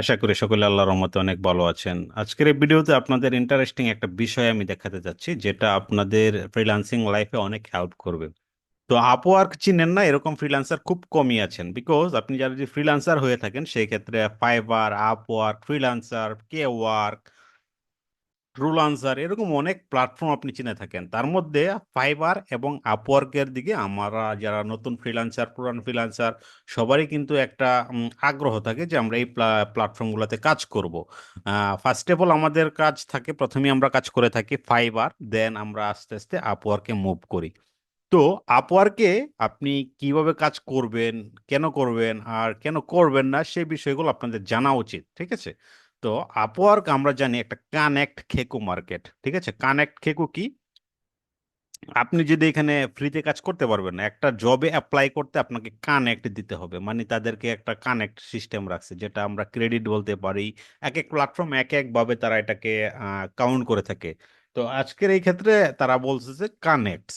আশা করি সকলে আল্লাহর রহমতে অনেক ভালো আছেন। আজকের এই ভিডিওতে আপনাদের ইন্টারেস্টিং একটা বিষয় আমি দেখাতে যাচ্ছি যেটা আপনাদের ফ্রিল্যান্সিং লাইফে অনেক হেল্প করবে। তো আপওয়ার্ক চিনেন না, এরকম ফ্রিলান্সার খুব কমই আছেন। বিকজ আপনি যারা যদি ফ্রিলান্সার হয়ে থাকেন, সেই ক্ষেত্রে ফাইবার আপওয়ার্ক ফ্রিলান্সার কে ওয়ার্ক ট্রুলান্সার এরকম অনেক প্ল্যাটফর্ম আপনি চিনে থাকেন। তার মধ্যে ফাইবার এবং আপওয়ার্কের দিকে আমরা যারা নতুন ফ্রিল্যান্সার পুরান ফ্রিল্যান্সার সবারই কিন্তু একটা আগ্রহ থাকে যে আমরা এই প্ল্যাটফর্মগুলোতে কাজ করব। ফার্স্ট অফ অল আমাদের কাজ থাকে প্রথমে আমরা কাজ করে থাকি ফাইবার দেন আমরা আস্তে আস্তে আপওয়ার্কে মুভ করি। তো আপওয়ার্কে আপনি কীভাবে কাজ করবেন, কেন করবেন, আর কেন করবেন না, সেই বিষয়গুলো আপনাদের জানা উচিত, ঠিক আছে? তো আপওয়ার্ক আমরা জানি একটা কানেক্ট খেকু মার্কেট ঠিক আছে? কানেক্ট খেকু কি? আপনি যদি এখানে ফ্রিতে কাজ করতে পারবেন না একটা জবে অ্যাপ্লাই করতে আপনাকে কানেক্ট দিতে হবে। মানে তাদেরকে একটা কানেক্ট সিস্টেম রাখছে, যেটা আমরা ক্রেডিট বলতে পারি। এক এক প্ল্যাটফর্ম এক একভাবে তারা এটাকে কাউন্ট করে থাকে। তো আজকের এই ক্ষেত্রে তারা বলছে যে কানেক্টস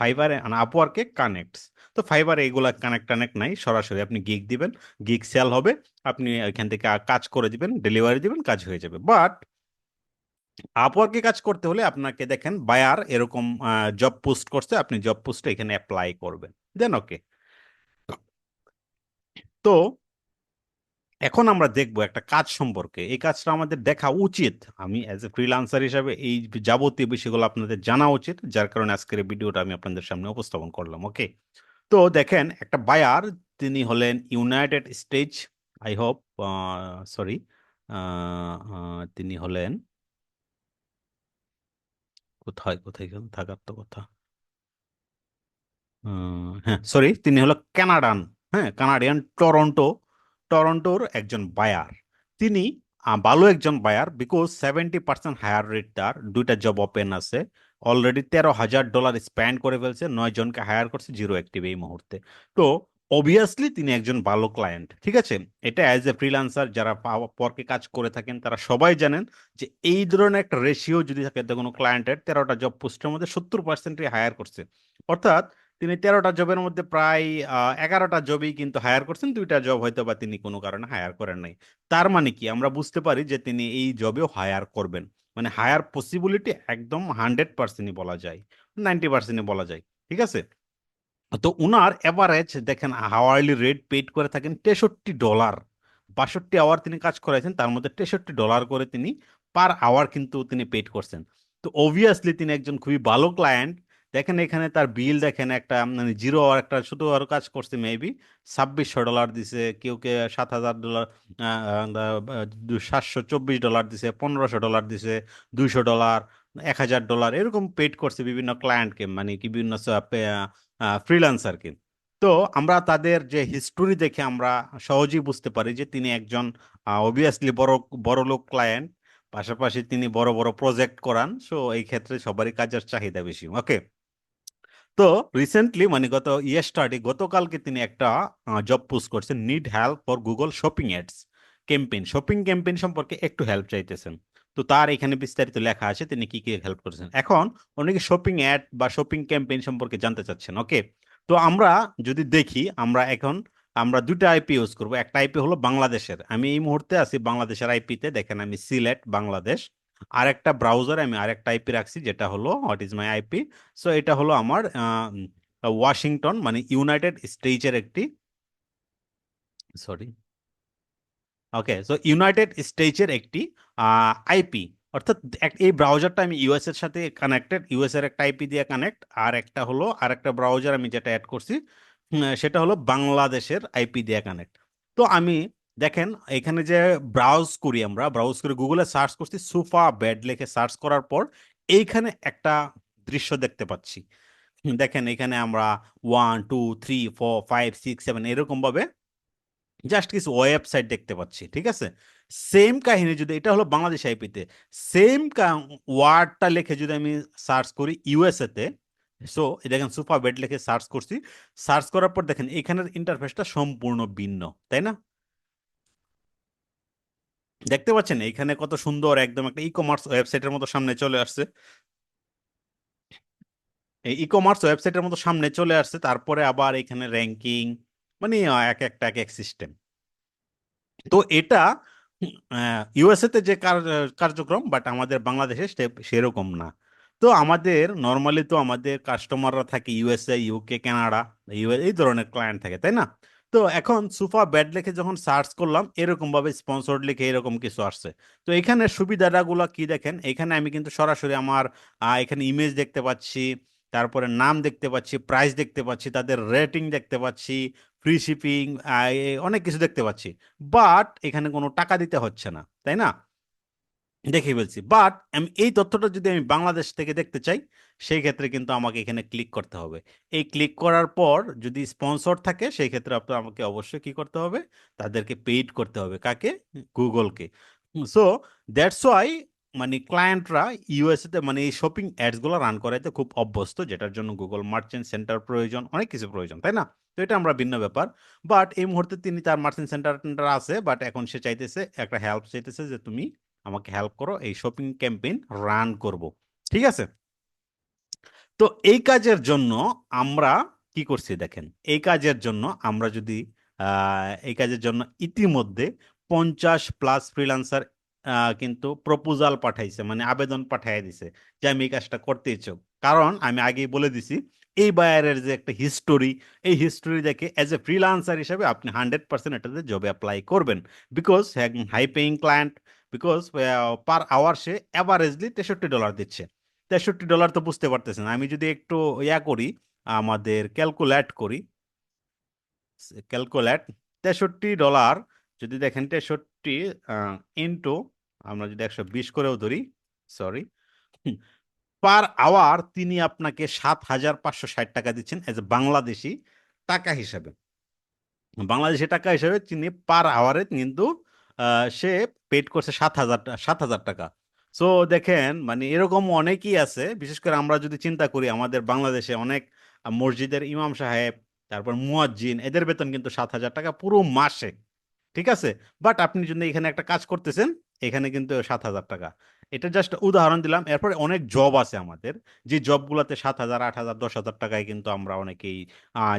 ফাইবারে আপওয়ার্কে কানেক্টস তো ফাইবারে এগুলা কানেক্ট টানেক্ট নাই, সরাসরি আপনি গিগ দিবেন গিগ সেল হবে, আপনি এখান থেকে কাজ করে দিবেন ডেলিভারি দিবেন, কাজ হয়ে যাবে। বাট আপওয়ার্কে কাজ করতে হলে আপনাকে দেখেন বায়ার এরকম জব পোস্ট করছে, আপনি জব পোস্টে এখানে অ্যাপ্লাই করবেন। দেন ওকে তো এখন আমরা দেখব একটা কাজ সম্পর্কে। এই কাজটা আমাদের দেখা উচিত। আমি অ্যাজ এ ফ্রিল্যান্সার হিসাবে এই যাবতীয় বিষয়গুলো আপনাদের জানা উচিত, যার কারণে আজকের ভিডিওটা আমি আপনাদের সামনে উপস্থাপন করলাম। ওকে তো দেখেন, একটা বায়ার তিনি হলেন United States I hope sorry তিনি হলেন কোথায় কোথায় থাকার তো কথা। হ্যাঁ সরি তিনি হলো কানাডান হ্যাঁ কানাডিয়ান টরন্টো টরন্টোর একজন বায়ার তিনি ভালো একজন buyer because seventy percent hire rate তার। দুইটা জব ওপেন আছে। অলরেডি তেরো হাজার ডলার স্পেন্ড করে ফেলছে। নয় জনকে হায়ার করছে জিরো অ্যাক্টিভ এই মুহূর্তে। তো অবভিয়াসলি তিনি একজন ভালো ক্লায়েন্ট ঠিক আছে? এটা অ্যাজ এ ফ্রিল্যান্সার যারা পরকে কাজ করে থাকেন, তারা সবাই জানেন যে এই ধরনের একটা রেশিও যদি থাকে কোনো ক্লায়েন্টের তেরোটা জব পোস্টের মধ্যে সত্তর পার্সেন্টই হায়ার করছে। অর্থাৎ তিনি তেরোটা জবের মধ্যে প্রায় এগারোটা জবই কিন্তু হায়ার করছেন। দুইটা জব হয়তো বা তিনি কোনো কারণে হায়ার করেন নাই। তার মানে কি? আমরা বুঝতে পারি যে তিনি এই জবেও হায়ার করবেন। মানে হায়ার পসিবিলিটি একদম হান্ড্রেড পার্সেন্টই বলা যায়। নাইনটি পার্সেন্টই বলা যায়। ঠিক আছে? তো উনার এভারেজ দেখেন হাওয়ারলি রেট পেড করে থাকেন তেষট্টি ডলার বাষট্টি আওয়ার তিনি কাজ করেছেন তার মধ্যে তেষট্টি ডলার করে তিনি পার আওয়ার কিন্তু তিনি পেড করছেন। তো অবভিয়াসলি তিনি একজন খুবই ভালো ক্লায়েন্ট দেখেন এখানে তার বিল দেখেন একটা মানে জিরো আর একটা ছোট আওয়ার কাজ করছে মেবি ছাব্বিশশো ডলার দিছে, কেউ কে সাত হাজার ডলার সাতশো চব্বিশ ডলার দিছে, পনেরোশো ডলার দিছে, দুইশো ডলার এক হাজার ডলার এরকম পেড করছে বিভিন্ন ক্লায়েন্টকে মানে বিভিন্ন ফ্রিল্যান্সারকে তো আমরা তাদের যে হিস্টোরি দেখে আমরা সহজেই বুঝতে পারি যে তিনি একজন অবভিয়াসলি বড় বড় লোক ক্লায়েন্ট পাশাপাশি তিনি বড় বড় প্রজেক্ট করান সো এই ক্ষেত্রে সবারই কাজের চাহিদা বেশি ওকে তো রিসেন্টলি মানে গত ইয়েস্টারডে গতকালকে তিনি একটা জব পোস্ট করছেন need help for Google shopping ads campaign shopping campaign সম্পর্কে একটু হেল্প চাইতেছেন। তো তার এখানে বিস্তারিত লেখা আছে, তিনি কি কি হেল্প করেছেন। এখন অনেকে শপিং অ্যাড বা শপিং ক্যাম্পেইন সম্পর্কে জানতে চাচ্ছেন ওকে তো আমরা যদি দেখি, আমরা এখন, আমরা দুটো আইপি ইউজ করব। একটা আইপি হলো বাংলাদেশের। আমি এই মুহূর্তে আছি বাংলাদেশের আইপিতে দেখেন আমি সিলেট, বাংলাদেশ। আর একটা ব্রাউজারে আমি আরেকটা আইপি রাখছি, যেটা হলো what is my IP so এটা হলো আমার ওয়াশিংটন মানে ইউনাইটেড স্টেটসের একটি সরি ওকে সো ইউনাইটেড স্টেটসের একটি আইপি অর্থাৎ এই ব্রাউজারটা আমি ইউএস এর সাথে কানেক্টেড ইউএস এর একটা আইপি দিয়ে কানেক্ট আর একটা হলো আর একটা ব্রাউজার আমি যেটা অ্যাড করছি সেটা হলো বাংলাদেশের আইপি দিয়ে কানেক্ট তো আমি দেখেন, এখানে যে ব্রাউজ করি আমরা ব্রাউজ করে গুগলে সার্চ করছি সোফা বেড লিখে সার্চ করার পর এইখানে একটা দৃশ্য দেখতে পাচ্ছি। দেখেন এখানে আমরা one two three four five six seven এরকম ভাবে জাস্ট কিছু ওয়েবসাইট দেখতে পাচ্ছি, ঠিক আছে? সেম কাহিনী যদি, এটা হলো বাংলাদেশ আইপিতে সেম ওয়ার্ডটা লিখে যদি আমি সার্চ করি ইউএসএ তে সো দেখেন সুপার বেড লিখে সার্চ করছি। সার্চ করার পর দেখেন, এখানের ইন্টারফেসটা সম্পূর্ণ ভিন্ন, তাই না? দেখতে পাচ্ছেন? এখানে কত সুন্দর একদম একটা ই কমার্স ওয়েবসাইটের মতো সামনে চলে আসছে। এই ই কমার্স ওয়েবসাইটের মতো সামনে চলে আসছে, তারপরে আবার এখানে র্যাঙ্কিং মানে এক একটা, এক এক সিস্টেম তো এটা ইউএসএ তে যে কার- কার্যক্রম বাট আমাদের বাংলাদেশে সেরকম না। তো আমাদের নর্মালি তো আমাদের কাস্টমাররা থাকে ইউএসএ ইউকে কানাডা এই ধরনের ক্লায়েন্ট থাকে, তাই না? তো এখন সুফা ব্যাড লিখে যখন সার্চ করলাম এরকম ভাবে স্পন্সর্ড লিখে এরকম কিছু আসছে। তো এখানে সুবিধাটা গুলো কি দেখেন? এখানে আমি কিন্তু সরাসরি আমার এখানে ইমেজ দেখতে পাচ্ছি, তারপরে নাম দেখতে পাচ্ছি প্রাইস দেখতে পাচ্ছি, তাদের রেটিং দেখতে পাচ্ছি ফ্রি শিপিং অনেক কিছু দেখতে পাচ্ছি। বাট এখানে কোনো টাকা দিতে হচ্ছে না, তাই না? দেখে বলছি। বাট আমি এই তথ্যটা যদি আমি বাংলাদেশ থেকে দেখতে চাই, সেই ক্ষেত্রে কিন্তু আমাকে এখানে ক্লিক করতে হবে। এই ক্লিক করার পর যদি স্পন্সর থাকে, সেই ক্ষেত্রে আপনার আমাকে অবশ্যই কি করতে হবে? তাদেরকে পেইড করতে হবে। কাকে? গুগলকে সো দ্যাটস ওয়াই মানে ক্লায়েন্টরা ইউএসএতে মানে এই শপিং অ্যাডসগুলো রান করাইতে খুব অভ্যস্ত, যেটার জন্য গুগল মার্চেন্ট সেন্টার প্রয়োজন, অনেক কিছু প্রয়োজন, তাই না? তো এটা আমরা ভিন্ন ব্যাপার। বাট এই মুহূর্তে তিনি তার মার্চেন্ট সেন্টার আছে বাট এখন সে চাইতেছে, একটা হেল্প চাইতেছে যে তুমি আমাকে হেল্প করো, এই শপিং ক্যাম্পেইন রান করব। ঠিক আছে? তো এই কাজের জন্য আমরা কি করছি দেখেন, এই কাজের জন্য আমরা যদি এই কাজের জন্য ইতিমধ্যে পঞ্চাশ প্লাস ফ্রিল্যান্সার কিন্তু প্রপোজাল পাঠাইছে মানে আবেদন পাঠাই দিছে যে আমি এই কাজটা করতে ইচ্ছুক। কারণ আমি আগেই বলে দিছি, এই বায়ারের যে একটা হিস্টোরি এই হিস্টোরি দেখে অ্যাজ এ ফ্রিল্যান্সার হিসেবে আপনি হান্ড্রেড পার্সেন্ট এটাতে জবে অ্যাপ্লাই করবেন। Because high paying client because per hour say averagely তেষট্টি ডলার দিচ্ছে। তেষট্টি ডলার তো বুঝতে পারতেছেন। আমি যদি একটু ইয়া করি, আমাদের ক্যালকুলেট করি ক্যালকুলেট তেষট্টি ডলার যদি দেখেন তেষট্টি ইন্টু আমরা যদি একশো বিশ করেও ধরি সরি পার আওয়ার তিনি আপনাকে সাত হাজার পাঁচশো ষাট টাকা দিচ্ছেন এজ এ বাংলাদেশি টাকা হিসাবে। বাংলাদেশি টাকা হিসাবে তিনি পার আওয়ারে কিন্তু সে পেড করছে সাত হাজার সাত হাজার টাকা। সো দেখেন মানে এরকম অনেকেই আছে। বিশেষ করে আমরা যদি চিন্তা করি, আমাদের বাংলাদেশে অনেক মসজিদের ইমাম সাহেব, তারপর মুয়াজ্জিন, এদের বেতন কিন্তু সাত হাজার টাকা পুরো মাসে। ঠিক আছে? বাট আপনি যদি এখানে একটা কাজ করতেছেন, এখানে কিন্তু সাত হাজার টাকা। এটা জাস্ট উদাহরণ দিলাম। এরপরে অনেক জব আছে আমাদের। যে জবগুলোতে সাত হাজার, আট হাজার, দশ হাজার টাকায় কিন্তু আমরা অনেকেই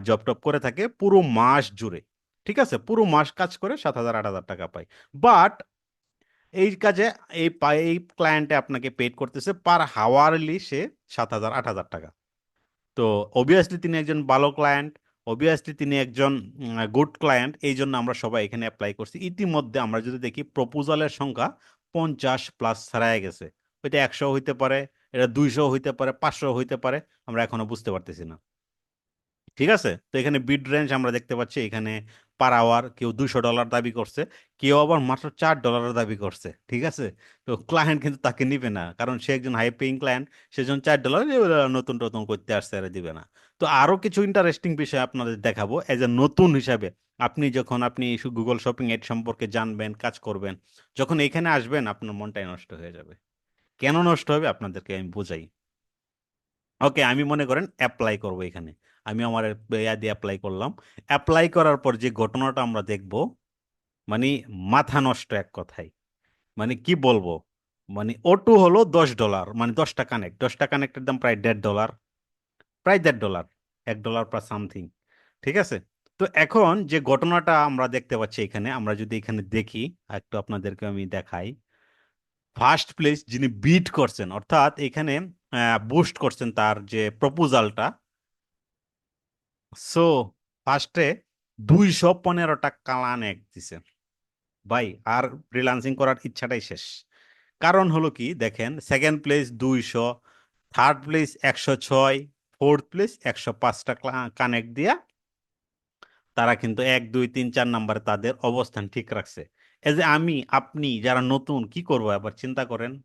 জব টপ করে থাকে পুরো মাস জুড়ে। ঠিক আছে? পুরো মাস কাজ করে সাত হাজার, আট হাজার টাকা পাই। বাট এই কাজে এই এই ক্লায়েন্টে আপনাকে পেড করতেছে পার হাওয়ারলি সে সাত হাজার, আট হাজার টাকা। তো অবভিয়াসলি তিনি একজন ভালো ক্লায়েন্ট অবভিয়াসলি তিনি একজন গুড ক্লায়েন্ট এই জন্য আমরা সবাই এখানে অ্যাপ্লাই করছি। ইতিমধ্যে আমরা যদি দেখি প্রপোজালের সংখ্যা পঞ্চাশ প্লাস ছাড়াই গেছে। ওইটা একশো হইতে পারে, এটা দুইশো হইতে পারে, পাঁচশো হইতে পারে, আমরা এখনও বুঝতে পারতেছি না। ঠিক আছে? তো এখানে বিড রেঞ্জ আমরা দেখতে পাচ্ছি, এখানে পার আওয়ার কেউ দুশো ডলার দাবি করছে, কেউ আবার মাত্র চার ডলারের দাবি করছে, ঠিক আছে? তো ক্লায়েন্ট কিন্তু তাকে নিবে না, কারণ সে একজন হাই পেইং ক্লায়েন্ট সেজন চার ডলার নতুন নতুন করতে আসছে আর দিবে না। তো আরও কিছু ইন্টারেস্টিং বিষয় আপনাদের দেখাবো এজ এ নতুন হিসাবে। আপনি যখন আপনি গুগল শপিং এড সম্পর্কে জানবেন, কাজ করবেন, যখন এখানে আসবেন, আপনার মনটাই নষ্ট হয়ে যাবে। কেন নষ্ট হবে? আপনাদেরকে আমি বোঝাই। ওকে আমি মনে করেন অ্যাপ্লাই করব এখানে। আমি আমার ইয়া দিয়ে অ্যাপ্লাই করলাম। অ্যাপ্লাই করার পর যে ঘটনাটা আমরা দেখব মানে মাথা নষ্ট এক কথায়। মানে কি বলব? মানে ওটু হলো দশ ডলার মানে দশটা কানেক্ট দশটা কানেক্টের দাম প্রায় দেড় ডলার প্রায় দেড় ডলার এক ডলার প্লাস সামথিং ঠিক আছে? তো এখন যে ঘটনাটা আমরা দেখতে পাচ্ছি এখানে, আমরা যদি এখানে দেখি, একটু আপনাদেরকে আমি দেখাই। ফার্স্ট প্লেস যিনি বিট করছেন, অর্থাৎ এখানে বুস্ট করছেন তার যে প্রপোজালটা সো ফার্স্টে দুইশো পনেরোটা কালানেক দিছে। ভাই, আর ফ্রিলান্সিং করার ইচ্ছাটাই শেষ। কারণ হলো কি, দেখেন সেকেন্ড প্লেস দুইশো থার্ড প্লেস একশো ছয় ফোর্থ প্লেস একশো পাঁচটা কানেক্ট দিয়া তারা কিন্তু এক, দুই, তিন, চার নাম্বারে তাদের অবস্থান ঠিক রাখছে। এই যে আমি, আপনি যারা নতুন, কি করব আবার চিন্তা করেন?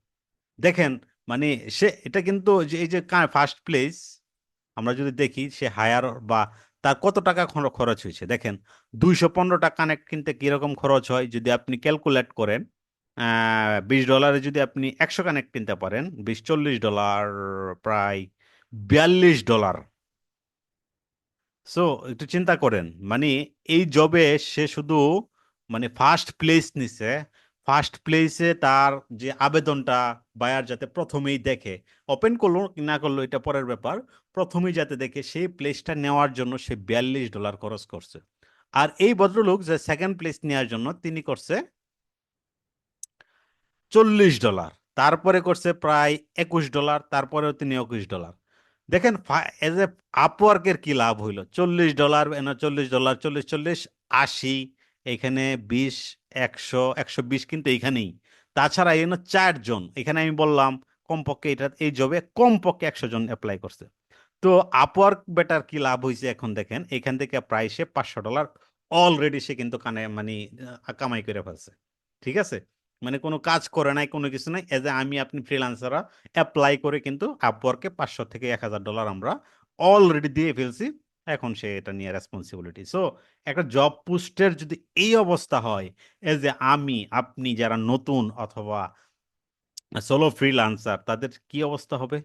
দেখেন মানে সে, এটা কিন্তু এই যে ফার্স্ট প্লেস আমরা যদি দেখি সে হায়ার বা তার কত টাকা খরচ হয়েছে? দেখেন, দুইশো পনেরোটা কানেক্ট কিনতে কীরকম খরচ হয়? যদি আপনি ক্যালকুলেট করেন বিশ ডলারে যদি আপনি একশো কানেক্ট কিনতে পারেন, বিশ চল্লিশ ডলার প্রায় বিয়াল্লিশ ডলার সো একটু চিন্তা করেন মানে এই জবে সে শুধু মানে ফার্স্ট প্লেস নিছে ফার্স্ট প্লেসে তার যে আবেদনটা বায়ার যাতে প্রথমেই দেখে ওপেন করল না করল এটা পরের ব্যাপার, প্রথমেই যাতে দেখে সেই প্লেসটা নেওয়ার জন্য সে বিয়াল্লিশ ডলার খরচ করছে। আর এই ভদ্রলোক যে সেকেন্ড প্লেস নেওয়ার জন্য তিনি করছে চল্লিশ ডলার তারপরে করছে প্রায় একুশ ডলার তারপরেও তিনি একুশ ডলার দেখেন এজ এ আপওয়ার্কের কি লাভ হইল? চল্লিশ ডলার চল্লিশ ডলার চল্লিশ চল্লিশ, আশি, এখানে বিশ একশো একশো বিশ কিন্তু এইখানেই। তাছাড়া এই চারজন, এখানে আমি বললাম কমপক্ষে এটা, এই জবে কমপক্ষে একশো জন অ্যাপ্লাই করছে। তো আপওয়ার্ক বেটার কি লাভ হয়েছে এখন দেখেন, এখান থেকে প্রায় সে পাঁচশো ডলার অলরেডি সে কিন্তু কানে মানে কামাই করে ফেলছে। ঠিক আছে? মানে কোনো কাজ করে নাই, কোনো কিছু নাই এজ এ আমি আপনি ফ্রিল্যান্সাররা অ্যাপ্লাই করে কিন্তু আপওয়ার্কে পাঁচশো থেকে এক হাজার ডলার আমরা অলরেডি দিয়ে ফেলছি। এখন সে এটা নিয়ে রেসপন্সিবিলিটি সো একটা জব পোস্টের যদি এই অবস্থা হয় এ আমি, আপনি যারা নতুন অথবা সোলো ফ্রিল্যান্সার তাদের কি অবস্থা হবে?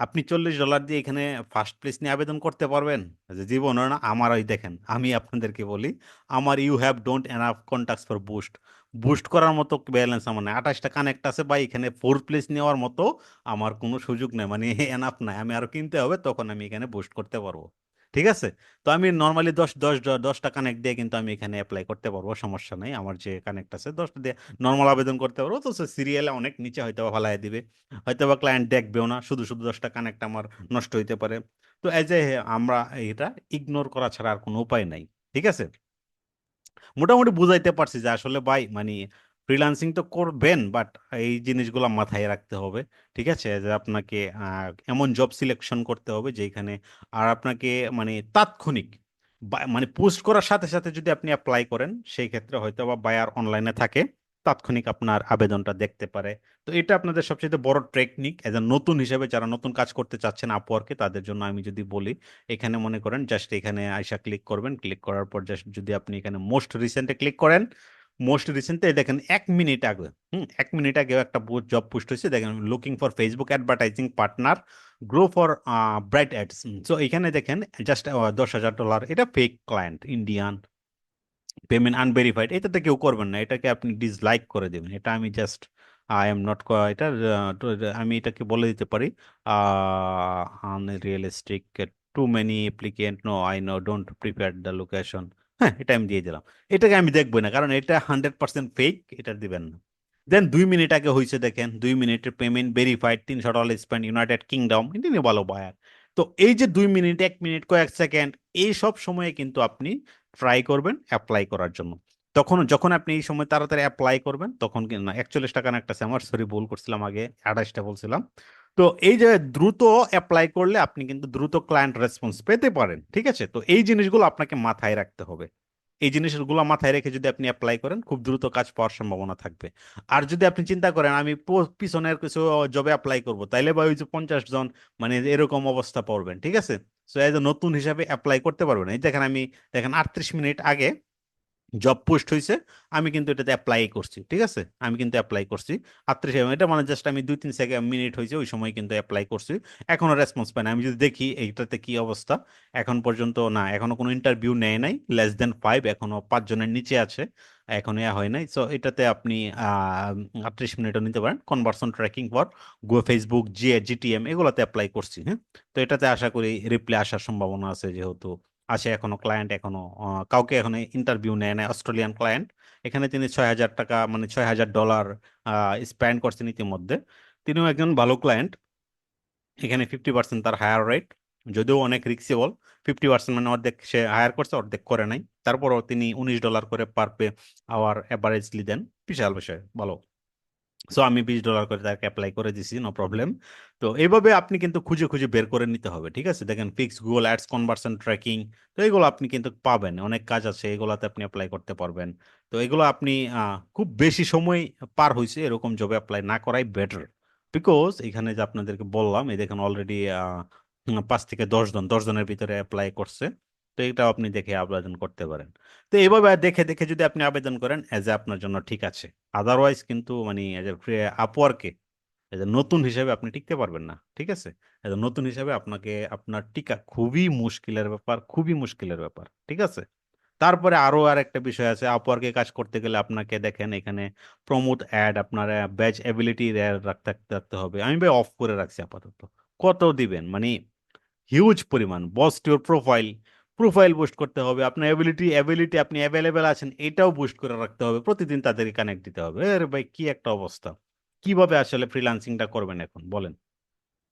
আপনি চল্লিশ ডলার দিয়ে এখানে ফার্স্ট প্লেস নিয়ে আবেদন করতে পারবেন? যে জীবন, না আমার ওই দেখেন, আমি আপনাদেরকে বলি, আমার you have don't enough contacts for boost boost করার মতো ব্যালেন্স আমার নাই। আঠাশটা কানেক্ট আছে বা এখানে ফোর্থ প্লেস নেওয়ার মতো আমার কোনো সুযোগ নেই মানে এনাফ নাই। আমি আরও কিনতে হবে, তখন আমি এখানে বুস্ট করতে পারব। ঠিক আছে? তো আমি নর্মালি দশ দশ দশটা কানেক্ট দিয়ে কিন্তু আমি এখানে অ্যাপ্লাই করতে পারব, সমস্যা নাই। আমার যে কানেক্ট আছে দশটা দিয়ে নর্মাল আবেদন করতে পারব। তো সিরিয়ালে অনেক নিচে হয়তো বা ফালাই দিবে। হয়তো বা ক্লায়েন্ট দেখবেও না, শুধু শুধু দশটা কানেক্ট আমার নষ্ট হইতে পারে। তো এজ এ আমরা এটা ইগনোর করা ছাড়া আর কোনো উপায় নাই, ঠিক আছে? মোটামুটি বুঝাইতে পারছি যে আসলে ভাই মানে ফ্রিল্যান্সিং তো করবেন বাট এই জিনিসগুলো মাথায় রাখতে হবে, ঠিক আছে? যে আপনাকে এমন জব সিলেকশন করতে হবে যেখানে আর আপনাকে মানে তাৎক্ষণিক মানে পোস্ট করার সাথে সাথে যদি আপনি অ্যাপ্লাই করেন, সেই ক্ষেত্রে হয়তো বা বায়ার অনলাইনে থাকে, তাৎক্ষণিক আপনার আবেদনটা দেখতে পারে। তো এটা আপনাদের সবচেয়ে বড় টেকনিক এজ এ নতুন হিসেবে যারা নতুন কাজ করতে চাচ্ছেন আপওয়ার্কে তাদের জন্য আমি যদি বলি, এখানে মনে করেন জাস্ট এখানে আইসা ক্লিক করবেন ক্লিক করার পর জাস্ট যদি আপনি এখানে মোস্ট রিসেন্টে ক্লিক করেন মোস্ট রিসেন্টে দেখেন, এক মিনিট আগে, হুম, এক মিনিট আগেও একটা জব পোস্ট হয়েছে, দেখেন looking for Facebook advertising partner grow for bright ads so এখানে দেখেন জাস্ট দশ হাজার ডলার এটা fake client Indian payment unverified এটাতে কেউ করবেন না, এটাকে আপনি ডিসলাইক করে দেবেন, এটা আমি জাস্ট আই এম নট এটা- আমি এটাকে বলে দিতে পারি unrealistic too many applicant no I know don't prepare the location হ্যাঁ এটা আমি দিয়ে দিলাম। এটাকে আমি দেখব না, কারণ এটা হান্ড্রেড পার্সেন্ট ফেক এটা দিবেন না। দেন দুই মিনিট আগে হয়েছে দেখেন, দুই মিনিটের পেমেন্ট ভেরিফাইড তিনশো ডলার স্পেন্ড ইউনাইটেড কিংডম ইনি ভালো বায়ার তো এই যে দুই মিনিট এক মিনিট কয়েক সেকেন্ড এই সব সময়ে কিন্তু আপনি ট্রাই করবেন অ্যাপ্লাই করার জন্য। তখন, যখন আপনি এই সময় তাড়াতাড়ি অ্যাপ্লাই করবেন, তখন কিন্তু না, একচল্লিশ টাকা একটা আমার সরি ভুল করছিলাম আগে, আঠাশটা বলছিলাম। তো এই যে দ্রুত অ্যাপ্লাই করলে আপনি কিন্তু দ্রুত ক্লায়েন্ট রেসপন্স পেতে পারেন, ঠিক আছে? তো এই জিনিসগুলো আপনাকে মাথায় রাখতে হবে। এই জিনিসগুলো মাথায় রেখে যদি আপনি অ্যাপ্লাই করেন, খুব দ্রুত কাজ পাওয়ার সম্ভাবনা থাকবে। আর যদি আপনি চিন্তা করেন, আমি পিছনের কিছু জবে অ্যাপ্লাই করব, তাইলে বা ওই যে পঞ্চাশ জন মানে এরকম অবস্থা পড়বেন, ঠিক আছে? সো এজ এ নতুন হিসাবে অ্যাপ্লাই করতে পারবেন। এই দেখেন আমি, দেখেন আটত্রিশ মিনিট আগে জব পোস্ট হয়েছে আমি কিন্তু এটাতে অ্যাপ্লাই করছি, ঠিক আছে? আমি কিন্তু অ্যাপ্লাই করছি। আটত্রিশ এটা মানে জাস্ট আমি দুই তিন সেকেন্ড মিনিট হয়েছে ওই সময় কিন্তু অ্যাপ্লাই করছি। এখনও রেসপন্স পাই না। আমি যদি দেখি এইটাতে কি অবস্থা, এখন পর্যন্ত না এখনও কোনো ইন্টারভিউ নেয় নাই লেস দেন ফাইভ এখনও পাঁচজনের নিচে আছে, এখনও ইয়া হয় নাই। সো এটাতে আপনি আটত্রিশ মিনিটও নিতে পারেন। Conversion tracking for go Facebook G GTM এগুলোতে অ্যাপ্লাই করছি হ্যাঁ? তো এটাতে আশা করি রিপ্লাই আসার সম্ভাবনা আছে যেহেতু। আছে এখনও ক্লায়েন্ট এখনও। কাউকে এখনও ইন্টারভিউ নেয় না অস্ট্রেলিয়ান ক্লায়েন্ট এখানে তিনি ছয় হাজার টাকা মানে ছয় হাজার ডলার স্পেন্ড করছেন ইতিমধ্যে। তিনিও একজন ভালো ক্লায়েন্ট এখানে ফিফটি পার্সেন্ট তার হায়ার রেট যদিও অনেক রিক্সেবল ফিফটি পার্সেন্ট মানে অর্ধেক সে হায়ার করছে, অর্ধেক করে নাই। তারপরও তিনি উনিশ ডলার করে পার পে আওয়ার অ্যাভারেজলি দেন। বিশাল বিষয়, ভালো। সো আমি বিশ ডলার করে তাকে অ্যাপ্লাই করে দিছি নো প্রবলেম তো এইভাবে আপনি কিন্তু খুঁজে খুঁজে বের করে নিতে হবে, ঠিক আছে? দেখেন fix Google ads conversion tracking তো এগুলো আপনি কিন্তু পাবেন, অনেক কাজ আছে, এগুলোতে আপনি অ্যাপ্লাই করতে পারবেন। তো এগুলো আপনি খুব বেশি সময় পার হয়েছে এরকম জবে অ্যাপ্লাই না করাই বেটার বিকজ এখানে যে আপনাদেরকে বললাম, এই দেখেন অলরেডি পাঁচ থেকে দশজন দশজনের ভিতরে অ্যাপ্লাই করছে। তো এটাও আপনি দেখে আবেদন করতে পারেন। তো এইভাবে দেখে দেখে যদি আপনি আবেদন করেন এজ এ আপনার জন্য ঠিক আছে। আদারওয়াইজ কিন্তু মানে এজ এ আপওয়ার্কে এজ এ নতুন হিসেবে আপনি টিকতে পারবেন না, ঠিক আছে? এজ এ নতুন হিসেবে আপনাকে, আপনার টিকা খুবই মুশকিলের ব্যাপার, খুবই মুশকিলের ব্যাপার, ঠিক আছে? তারপরে আরও আর একটা বিষয় আছে আপওয়ার্কে কাজ করতে গেলে আপনাকে দেখেন এখানে প্রমোট অ্যাড আপনার ব্যাচ এবিলিটি রাখতে রাখতে হবে। আমি ভাই অফ করে রাখছি আপাতত। কত দিবেন? মানে হিউজ পরিমাণ। Boost your profile profile boost করতে হবে, আপনার এবিলিটি অ্যাবিলিটি আপনি অ্যাভেলেবেল আছেন, এটাও বুস্ট করে রাখতে হবে, প্রতিদিন তাদেরকে কানেক্ট দিতে হবে। আরে ভাই, কি একটা অবস্থা। কীভাবে আসলে ফ্রিল্যান্সিংটা করবেন এখন, বলেন?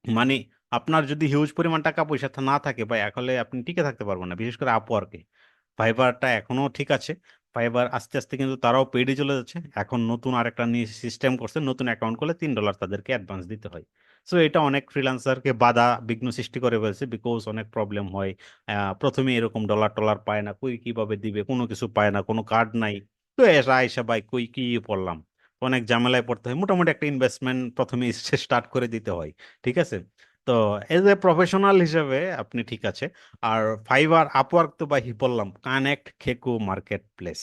মানে আপনার যদি হিউজ পরিমাণ টাকা পয়সা না থাকে, ভাই আসলে আপনি টিকে থাকতে পারবেন না, বিশেষ করে আপওয়ার্কে ফাইবারটা এখনও ঠিক আছে ফাইবার আস্তে আস্তে কিন্তু তারাও পেডে চলে যাচ্ছে। এখন নতুন আরেকটা নিয়ে সিস্টেম করছে, নতুন অ্যাকাউন্ট করলে তিন ডলার তাদেরকে অ্যাডভান্স দিতে হয়। সো এটা অনেক ফ্রিল্যান্সারকে বাধা, বিঘ্ন সৃষ্টি করে ফেলছে বিকজ অনেক প্রবলেম হয়। প্রথমে এরকম ডলার টলার পায় না, কই কীভাবে দিবে, কোনো কিছু পায় না, কোনো কার্ড নাই। তো এসা আইসা, ভাই, কই কি পড়লাম অনেক ঝামেলায় পড়তে হয়। মোটামুটি একটা ইনভেস্টমেন্ট প্রথমে স্টার্ট করে দিতে হয়, ঠিক আছে? তো এজ এ প্রফেশনাল হিসেবে আপনি ঠিক আছে। আর ফাইবার আপওয়ার্ক তো ভাই বললাম কানেক্ট খেকু মার্কেট প্লেস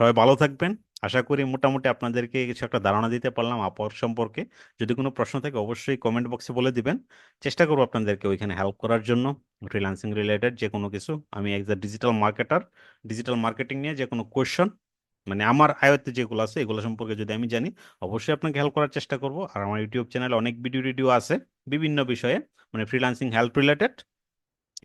সবাই ভালো থাকবেন। আশা করি মোটামুটি আপনাদেরকে কিছু একটা ধারণা দিতে পারলাম আপওয়ার্ক সম্পর্কে। যদি কোনো প্রশ্ন থাকে অবশ্যই কমেন্ট বক্সে বলে দিবেন। চেষ্টা করব আপনাদেরকে ওইখানে হেল্প করার জন্য। ফ্রিল্যান্সিং রিলেটেড যে কোনো কিছু। আমি as a digital marketer digital marketing নিয়ে যে কোনো কোয়েশ্চন মানে আমার আয়ত্তে যেগুলো আছে এগুলো সম্পর্কে যদি আমি জানি, অবশ্যই আপনাকে হেল্প করার চেষ্টা করব। আর আমার ইউটিউব চ্যানেলে অনেক ভিডিও টিডিও আছে বিভিন্ন বিষয়ে মানে ফ্রিল্যান্সিং হেল্প রিলেটেড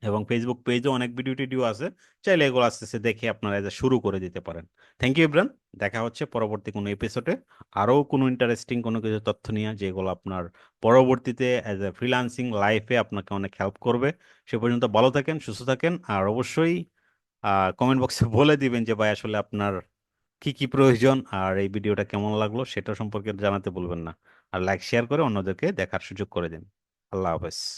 এবং ফেসবুক পেজও অনেক ভিডিও টিডিও আছে। চাইলে এগুলো আস্তে আস্তে দেখে আপনারা এটা শুরু করে দিতে পারেন। থ্যাংক ইউ ইব্রান দেখা হচ্ছে পরবর্তী কোনো এপিসোডে আরও কোনো ইন্টারেস্টিং কোনো কিছু তথ্য নিয়ে যেগুলো আপনার পরবর্তীতে অ্যাজ এ ফ্রিল্যান্সিং লাইফে আপনাকে অনেক হেল্প করবে। সে পর্যন্ত ভালো থাকেন, সুস্থ থাকেন। আর অবশ্যই কমেন্ট বক্সে বলে দিবেন যে, ভাই, আসলে আপনার কি কি প্রয়োজন? আর এই ভিডিওটা কেমন লাগল? সেটা সম্পর্কে জানাতে বলবেন না। আর লাইক শেয়ার করে অন্যদেরকে দেখার সুযোগ করে দিন। আল্লাহ হাফেজ।